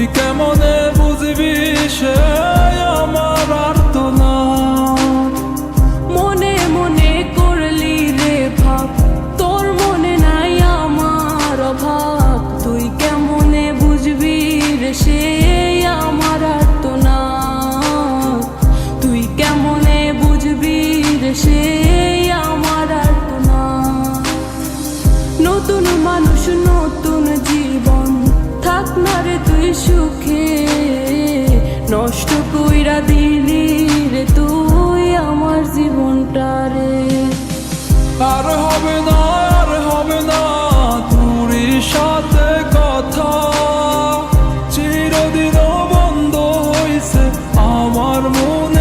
তুই কেমনে বুঝবি সে আমার আর্তনাদ মনে মনে করলি রে ভাব, তোর মনে নাই আমার অভাব। তুই কেমনে বুঝবি রে সে আমার না তুই কেমনে বুঝবি রে সে সুখে নষ্ট কইরা দিলি রে তুই আমার জীবনটা রে। আর হবে না, আর হবে না তোর সাথে কথা। চিরদিন বন্ধ হইছে আমার মনের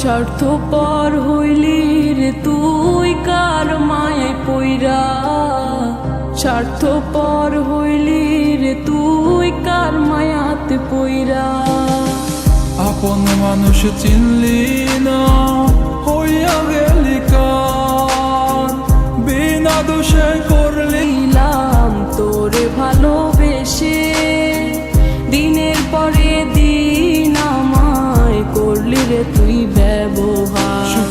স্বার্থ পর হইলি রে তুই কার মায়ে পইরা? স্বার্থ পর হইলি রে তুই কার মায়াতে পইরা? আপন মানুষ চিনলি না হইয়া গেলি কার? বিনা দোষে করলি দিলাম তোরে ভালোবেসে। দিনের পরে দিন আমায় করলি রে তুই